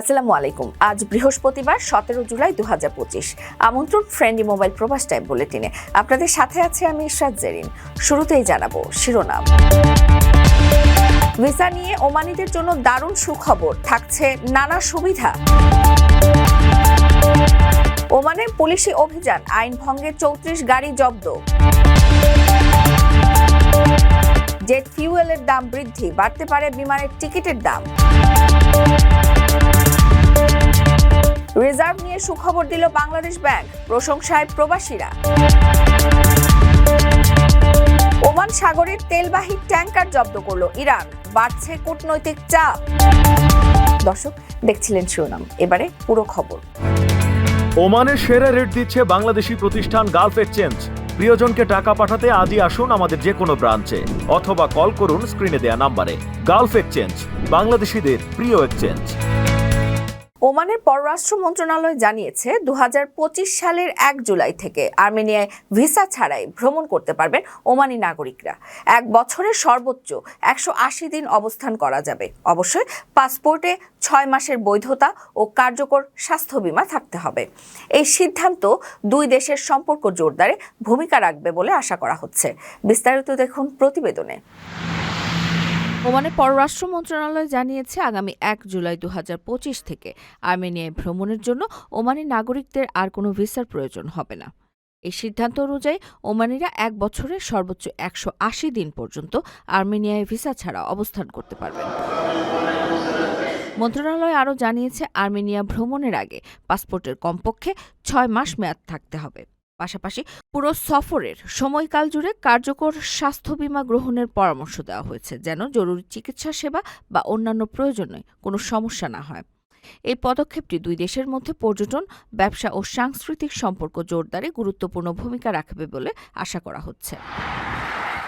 আসসালামু আলাইকুম। আজ বৃহস্পতিবার, সতেরো জুলাই দু হাজার পঁচিশ। আমন্ত্রণ ফ্রেন্ডলি মোবাইল প্রবাস টাইম বুলেটিনে। আপনাদের সাথে আছে আমি ইশরাত জেরিন। শুরুতেই জানাব শিরোনাম। ভিসা নিয়ে ওমানিদের জন্য দারুণ সুখবর, থাকছে নানা সুবিধা। ওমানের পুলিশি অভিযান, আইন ভঙ্গের চৌত্রিশ গাড়ি জব্দ। জেট ফিউয়েলের দাম বৃদ্ধি, বাড়তে পারে বিমানের টিকিটের দাম। সুখবর দিল বাংলাদেশ ব্যাংক, প্রশংসায় প্রবাসীরা। ওমান সাগরের তেলবাহী ট্যাঙ্কার জব্দ করল ইরান, বাড়ছে কূটনৈতিক চাপ। দর্শক, দেখছিলেন শিরোনাম, এবারে পুরো খবর। ওমানের সেরা রেট দিচ্ছে বাংলাদেশি প্রতিষ্ঠান গালফ এক্সচেঞ্জ। প্রিয়জনকে টাকা পাঠাতে আজই আসুন আমাদের যে কোনো ব্রাঞ্চে, অথবা কল করুন স্ক্রিনে দেয়া নাম্বারে। গালফ এক্সচেঞ্জ, বাংলাদেশিদের প্রিয় এক্সচেঞ্জ। ওমানের পররাষ্ট্র মন্ত্রণালয় জানিয়েছে দু হাজার পঁচিশ সালের এক জুলাই থেকে আর্মেনিয়ায় ভিসা ছাড়াই ভ্রমণ করতে পারবেন ওমানি নাগরিকরা। এক বছরের সর্বোচ্চ একশো আশি দিন অবস্থান করা যাবে। অবশ্যই পাসপোর্টে ছয় মাসের বৈধতা ও কার্যকর স্বাস্থ্য বীমা থাকতে হবে। এই সিদ্ধান্ত দুই দেশের সম্পর্ক জোরদারে ভূমিকা রাখবে বলে আশা করা হচ্ছে। বিস্তারিত দেখুন প্রতিবেদনে। ওমানের পররাষ্ট্র মন্ত্রণালয় জানিয়েছে আগামী এক জুলাই দু হাজার পঁচিশ থেকে আর্মেনিয়ায় ভ্রমণের জন্য ওমানি নাগরিকদের আর কোনো ভিসার প্রয়োজন হবে না। এই সিদ্ধান্ত অনুযায়ী ওমানিরা এক বছরের সর্বোচ্চ একশো আশি দিন পর্যন্ত আর্মেনিয়ায় ভিসা ছাড়া অবস্থান করতে পারবেন। মন্ত্রণালয় আরও জানিয়েছে, আর্মেনিয়া ভ্রমণের আগে পাসপোর্টের কমপক্ষে ছয় মাস মেয়াদ থাকতে হবে। পাশাপাশি পুরো সফরের সময়কাল জুড়ে কার্যকর স্বাস্থ্য বীমা গ্রহণের পরামর্শ দেওয়া হয়েছে, যেন জরুরি চিকিৎসা সেবা বা অন্যান্য প্রয়োজনে কোনো সমস্যা না হয়। এই পদক্ষেপটি দুই দেশের মধ্যে পর্যটন, ব্যবসা ও সাংস্কৃতিক সম্পর্ক জোরদারে গুরুত্বপূর্ণ ভূমিকা রাখবে বলে আশা করা হচ্ছে।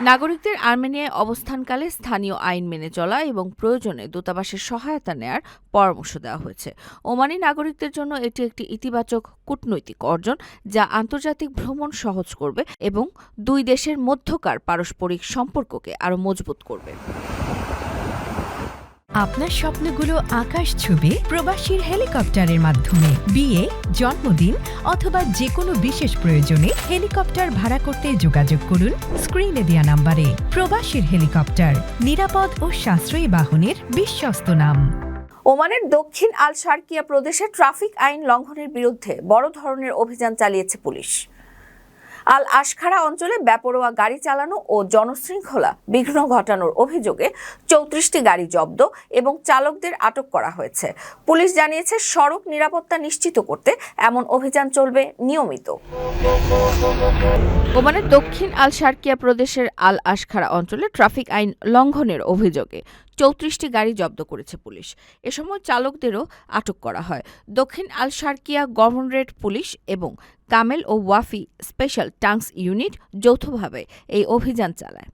নাগরিকদের আর্মেনিয়ায় অবস্থানকালে স্থানীয় আইন মেনে চলা এবং প্রয়োজনে দূতাবাসের সহায়তা নেয়ার পরামর্শ দেওয়া হয়েছে। ওমানি নাগরিকদের জন্য এটি একটি ইতিবাচক কূটনৈতিক অর্জন যা আন্তর্জাতিক ভ্রমণ সহজ করবে এবং দুই দেশের মধ্যকার পারস্পরিক সম্পর্ককে আরও মজবুত করবে। আপনার স্বপ্নগুলো আকাশ ছুবে প্রবাসীর হেলিকপ্টারের মাধ্যমে। বিয়ে, জন্মদিন অথবা যে কোনো বিশেষ প্রয়োজনে হেলিকপ্টার ভাড়া করতে যোগাযোগ করুন স্ক্রিনে দেয়া নাম্বারে। প্রবাসীর হেলিকপ্টার, নিরাপদ ও সাশ্রয়ী বাহনের বিশ্বস্ত নাম। ওমানের দক্ষিণ আল শার্কিয়া প্রদেশে ট্রাফিক আইন লঙ্ঘনের বিরুদ্ধে বড় ধরনের অভিযান চালিয়েছে পুলিশ। আল আশখারা অঞ্চলে বেপরোয়া গাড়ি চালানো ও জনশৃঙ্খলা বিঘ্ন ঘটানোর অভিযোগে চৌত্রিশটি গাড়ি জব্দ এবং চালকদের আটক করা হয়েছে। পুলিশ জানিয়েছে, সড়ক নিরাপত্তা নিশ্চিত করতে এমন অভিযান চলবে নিয়মিত। ওমানের দক্ষিণ আল শার্কিয়া প্রদেশের আল আশখারা অঞ্চলে ট্রাফিক আইন লঙ্ঘনের অভিযোগে চৌত্রিশটি গাড়ি জব্দ করেছে পুলিশ। এ সময় চালকদেরও আটক করা হয়। দক্ষিণ আল শার্কিয়া গভর্নরেট পুলিশ এবং কামেল ও ওয়াফি স্পেশাল টাংস ইউনিট যৌথভাবে এই অভিযান চালায়।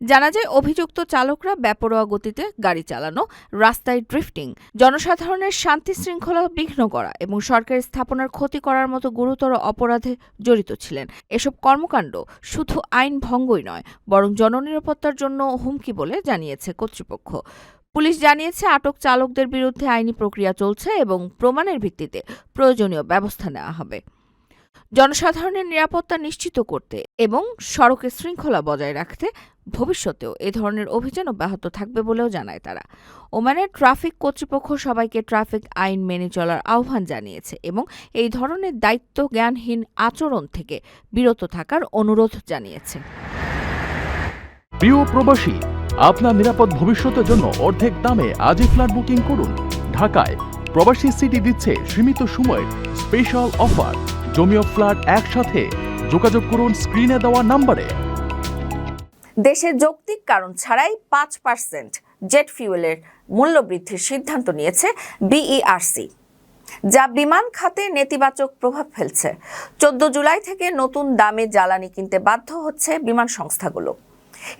জানা যায়, অভিযুক্ত চালকরা বেপরোয়া গতিতে গাড়ি চালানো, রাস্তায় ড্রিফটিং, জনসাধারণের শান্তি শৃঙ্খলা বিঘ্ন করা এবং সরকারি স্থাপনার ক্ষতি করার মতো গুরুতর অপরাধে জড়িত ছিলেন। এসব কর্মকাণ্ড শুধু আইন ভঙ্গই নয়, বরং জননিরাপত্তার জন্য হুমকি বলে জানিয়েছে কর্তৃপক্ষ। পুলিশ জানিয়েছে, আটক চালকদের বিরুদ্ধে আইনি প্রক্রিয়া চলছে এবং প্রমাণের ভিত্তিতে প্রয়োজনীয় ব্যবস্থা নেওয়া হবে। জনসাধারণের নিরাপত্তা নিশ্চিত করতে এবং সড়কের শৃঙ্খলা বজায় রাখতে ভবিষ্যতেও এ ধরনের অভিযান অব্যাহত থাকবে বলেও জানায় তারা। ওমানের ট্রাফিক কর্তৃপক্ষ সবাইকে ট্রাফিক আইন মেনে চলার আহ্বান জানিয়েছে এবং এই ধরনের দায়িত্ব জ্ঞানহীন আচরণ থেকে বিরত থাকার অনুরোধ জানিয়েছে। প্রিয় প্রবাসী, আপনার নিরাপদ ভবিষ্যতের জন্য অর্ধেক দামে আজই ফ্ল্যাট বুকিং করুন। ঢাকায় প্রবাসী সিটি দিচ্ছে সীমিত সময়ের স্পেশাল অফার। জমিও ফ্ল্যাট একসাথে যোগাযোগ করুন স্ক্রিনে দেওয়া নাম্বারে। দেশে যৌক্তিক কারণ ছাড়াই পাঁচ পার্সেন্ট জেট ফিউয়েলের মূল্য বৃদ্ধির সিদ্ধান্ত নিয়েছে বিইআরসি, যা বিমান খাতে নেতিবাচক প্রভাব ফেলছে। চোদ্দ জুলাই থেকে নতুন দামে জ্বালানি কিনতে বাধ্য হচ্ছে বিমান সংস্থাগুলো।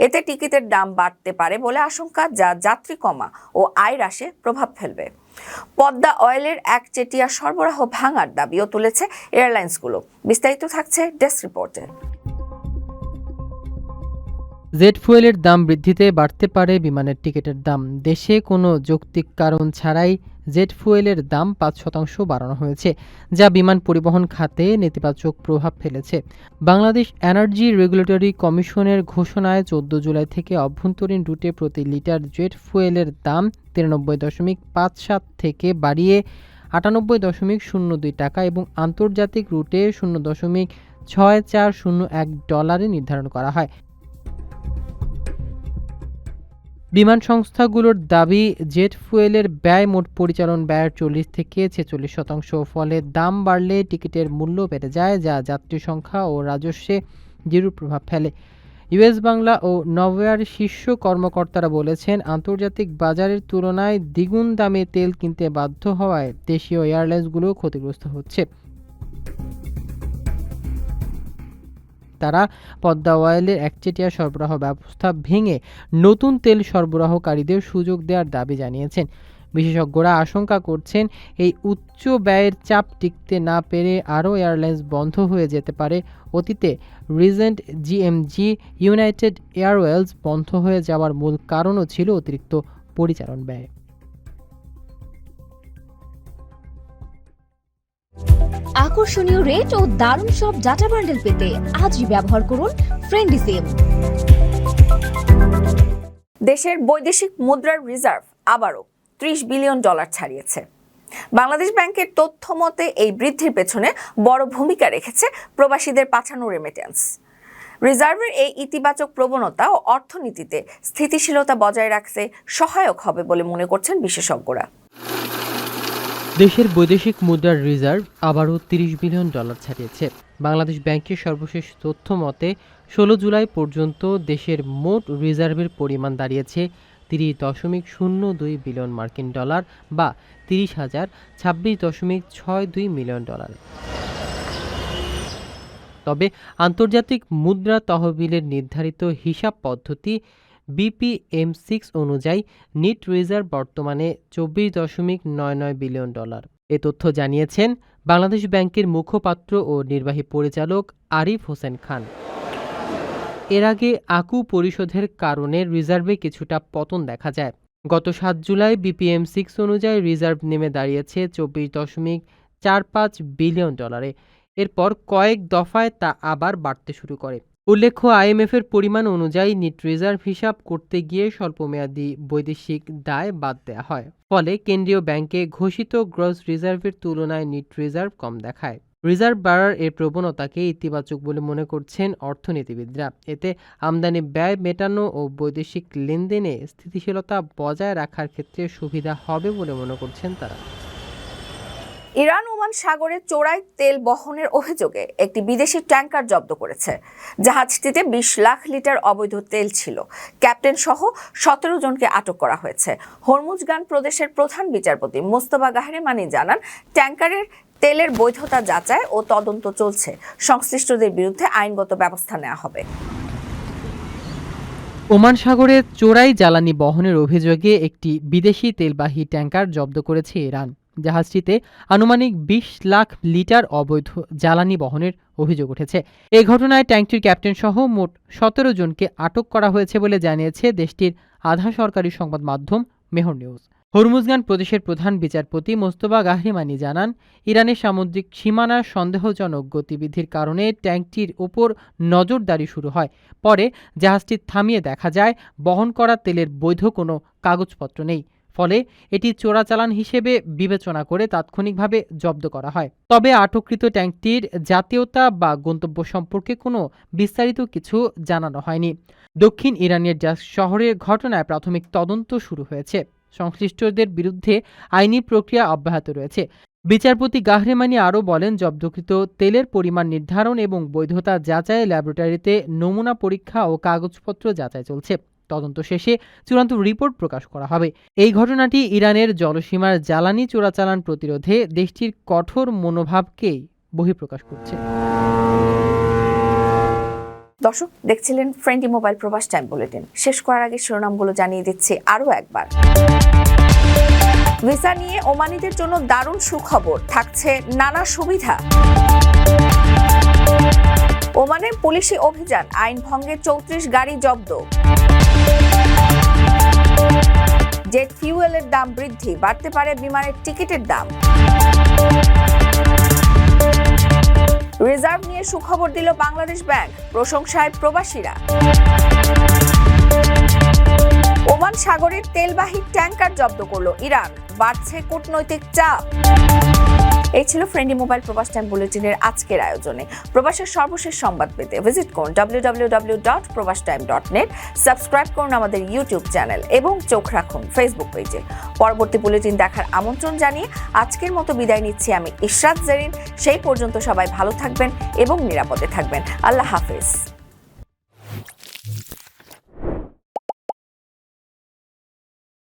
এতে টিকিটের দাম বাড়তে পারে বলে আশঙ্কা, যা যাত্রী কমা ও আয় হ্রাসে প্রভাব ফেলবে। পদ্মা অয়েলের এক চেটিয়া সরবরাহ ভাঙার দাবিও তুলেছে এয়ারলাইন্সগুলো। বিস্তারিত থাকছে ডেস্ক রিপোর্টে। জেট ফুয়েলের দাম বৃদ্ধিতে বাড়তে পারে বিমানের টিকিটের দাম। দেশে কোনো যৌক্তিক কারণ ছাড়াই জেট ফুয়েলের দাম পাঁচ শতাংশ বাড়ানো হয়েছে, যা বিমান পরিবহন খাতে নেতিবাচক প্রভাব ফেলেছে। বাংলাদেশ এনার্জি রেগুলেটরি কমিশনের ঘোষণায় চোদ্দ জুলাই থেকে অভ্যন্তরীণ রুটে প্রতি লিটার জেট ফুয়েলের দাম তিরানব্বই দশমিক পাঁচ সাত থেকে বাড়িয়ে আটানব্বই দশমিক শূন্য দুই টাকা এবং আন্তর্জাতিক রুটে শূন্য দশমিক ছয় চার শূন্য এক ডলারে নির্ধারণ করা হয়। বিমান সংস্থাগুলোর দাবি, জেট ফুয়েলের ব্যয় মোট পরিচালন ব্যয়ের চল্লিশ থেকে ছেচল্লিশ শতাংশ, ফলে দাম বাড়লে টিকিটের মূল্য বেড়ে যায়, যা যাত্রী সংখ্যা ও রাজস্বে বিরূপ প্রভাব ফেলে। ইউএস বাংলা ও নভোয়ার শীর্ষ কর্মকর্তারা বলেছেন, আন্তর্জাতিক বাজারের তুলনায় দ্বিগুণ দামে তেল কিনতে বাধ্য হওয়ায় দেশীয় এয়ারলাইন্সগুলো ক্ষতিগ্রস্ত হচ্ছে। তারা পদ্মা অয়েলের একচেটিয়া সরবরাহ ব্যবস্থা ভেঙে নতুন তেল সরবরাহকারীদের সুযোগ দেওয়ার দাবি জানিয়েছেন। বিশেষজ্ঞরা আশঙ্কা করছেন এই উচ্চ ব্যয়ের চাপ টিকতে না পেরে আরও এয়ারলাইন্স বন্ধ হয়ে যেতে পারে। অতীতে রিজেন্ট জিএমজি ইউনাইটেড এয়ারওয়েলস বন্ধ হয়ে যাওয়ার মূল কারণও ছিল অতিরিক্ত পরিচালন ব্যয়। আকর্ষণীয় রেট ও দারুণ সব ডাটা বান্ডেল পেতে আজই ব্যবহার করুন ফ্রেন্ডি সিম দেশের বৈদেশিক মুদ্রার রিজার্ভ আবারও ত্রিশ বিলিয়ন ডলার ছাড়িয়েছে। বাংলাদেশ ব্যাংকের তথ্য মতে এই বৃদ্ধির পেছনে বড় ভূমিকা রেখেছে প্রবাসীদের পাঠানো রেমিটেন্স রিজার্ভের এই ইতিবাচক প্রবণতা ও অর্থনীতিতে স্থিতিশীলতা বজায় রাখতে সহায়ক হবে বলে মনে করছেন বিশেষজ্ঞরা। দেশের বৈদেশিক মুদ্রার রিজার্ভ আবারও তিরিশ বিলিয়ন ডলার ছাড়িয়েছে। বাংলাদেশ ব্যাংকের সর্বশেষ তথ্য মতে, ষোলো জুলাই পর্যন্ত দেশের মোট রিজার্ভের পরিমাণ দাঁড়িয়েছে তিরিশ দশমিক শূন্য দুই বিলিয়ন মার্কিন ডলার বা তিরিশ হাজার ছাব্বিশ দশমিক ছয় দুই মিলিয়ন ডলার। তবে আন্তর্জাতিক মুদ্রা তহবিলের নির্ধারিত হিসাব পদ্ধতি বিপিএম সিক্স অনুযায়ী নিট রিজার্ভ বর্তমানে চব্বিশ দশমিক নয় নয় বিলিয়ন ডলার। এ তথ্য জানিয়েছেন বাংলাদেশ ব্যাংকের মুখপাত্র ও নির্বাহী পরিচালক আরিফ হোসেন খান। এর আগে আকু পরিশোধের কারণে রিজার্ভে কিছুটা পতন দেখা যায়। গত সাত জুলাই বিপিএম সিক্স অনুযায়ী রিজার্ভ নেমে দাঁড়িয়েছে চব্বিশ দশমিক চার পাঁচ বিলিয়ন ডলারে। এরপর কয়েক দফায় তা আবার বাড়তে শুরু করে। উল্লেখ্য, আইএমএফের পরিমাণ অনুযায়ী নিট রিজার্ভ হিসাব করতে গিয়ে স্বল্পমেয়াদী বৈদেশিক দায় বাদ দেওয়া হয়। ফলে কেন্দ্রীয় ব্যাংকে ঘোষিত গ্রস রিজার্ভের তুলনায় নিট রিজার্ভ কম দেখায়। রিজার্ভ বাড়ার এর প্রবণতাকে ইতিবাচক বলে মনে করছেন অর্থনীতিবিদরা। এতে আমদানি ব্যয় মেটানো ও বৈদেশিক লেনদেনে স্থিতিশীলতা বজায় রাখার ক্ষেত্রে সুবিধা হবে বলে মনে করছেন তারা। ইরান ওমান সাগরে চোরাই তেল বহনের অভিযোগে একটি বিদেশি ট্যাঙ্কার জব্দ করেছে। জাহাজটিতে বিশ লাখ লিটার অবৈধ তেল ছিল। ক্যাপ্টেন সহ সতেরো জনকে আটক করা হয়েছে। হরমুজগান প্রদেশের প্রধান বিচারপতি মোস্তফা গাহরেমানি জানান, ট্যাঙ্কারের তেলের বৈধতা যাচাই ও তদন্ত চলছে। সংশ্লিষ্টদের বিরুদ্ধে আইনগত ব্যবস্থা নেওয়া হবে। ওমান সাগরে চোরাই জ্বালানি বহনের অভিযোগে একটি বিদেশি তেলবাহী ট্যাঙ্কার জব্দ করেছে ইরান। জাহাজটিতে আনুমানিক বিশ লাখ লিটার অবৈধ জ্বালানি বহনের অভিযোগ উঠেছে। এ ঘটনায় ট্যাঙ্কটির ক্যাপ্টেন সহ মোট সতেরো জনকে আটক করা হয়েছে বলে জানিয়েছে দেশটির আধা সরকারি সংবাদ মাধ্যম মেহর নিউজ। হরমুজগান প্রদেশের প্রধান বিচারপতি মোস্তবা গাহরিমানি জানান, ইরানের সামুদ্রিক সীমানার সন্দেহজনক গতিবিধির কারণে ট্যাঙ্কটির ওপর নজরদারি শুরু হয়। পরে জাহাজটি থামিয়ে দেখা যায়, বহন করা তেলের বৈধ কোনো কাগজপত্র নেই। ফলে এটি চোরাচালান হিসেবে বিবেচনা করে তাৎক্ষণিকভাবে জব্দ করা হয়। তবে আটককৃত ট্যাঙ্কটির জাতীয়তা বা গন্তব্য সম্পর্কে কোনো বিস্তারিত কিছু জানানো হয়নি। দক্ষিণ ইরানের জাস শহরের ঘটনায় প্রাথমিক তদন্ত শুরু হয়েছে। সংশ্লিষ্টদের বিরুদ্ধে আইনি প্রক্রিয়া অব্যাহত রয়েছে। বিচারপতি গাহরেমানি আরও বলেন, জব্দকৃত তেলের পরিমাণ নির্ধারণ এবং বৈধতা যাচাই ল্যাবরেটরিতে নমুনা পরীক্ষা ও কাগজপত্র যাচাই চলছে। তদন্ত শেষে চূড়ান্ত রিপোর্ট প্রকাশ করা হবে। এই ঘটনাটি ইরানের জলসীমার জ্বালানি চোরাচালান প্রতিরোধে দেশটির কঠোর মনোভাবকেই বহিঃপ্রকাশ করছে। দর্শক, দেখছিলেন friendly mobile Probash time bulletin. শেষ করার আগে শিরোনামগুলো জানিয়ে দিচ্ছি আরও একবার। ভিসা নিয়ে ওমানিদের জন্য দারুণ সুখবর, থাকছে নানা সুবিধা। ওমানের পুলিশি অভিযান, আইন ভঙ্গের চৌত্রিশ গাড়ি জব্দ। জেট ফিউয়েলের দাম বৃদ্ধি, বাড়তে পারে বিমানের টিকিটের দাম। রিজার্ভ নিয়ে সুখবর দিল বাংলাদেশ ব্যাংক, প্রশংসায় প্রবাসীরা। ওমান সাগরের তেলবাহী ট্যাঙ্কার জব্দ করল ইরান, বাড়ছে কূটনৈতিক চাপ। এই ছিল ফ্রেন্ডলি মোবাইল প্রবাস টাইম বুলেটিনের আজকের আয়োজনে। প্রবাসের সর্বশেষ সংবাদ পেতে ভিজিট করুন W dot Probash time dot net subscribe করুন আমাদের ইউটিউব চ্যানেল এবং চোখ রাখুন ফেসবুক পেজে পরবর্তী বুলেটিন দেখার আমন্ত্রণ জানিয়ে আজকের মতো বিদায় নিচ্ছি আমি ইশরাত জেরিন। সেই পর্যন্ত সবাই ভালো থাকবেন এবং নিরাপদে থাকবেন। আল্লাহ হাফেজ।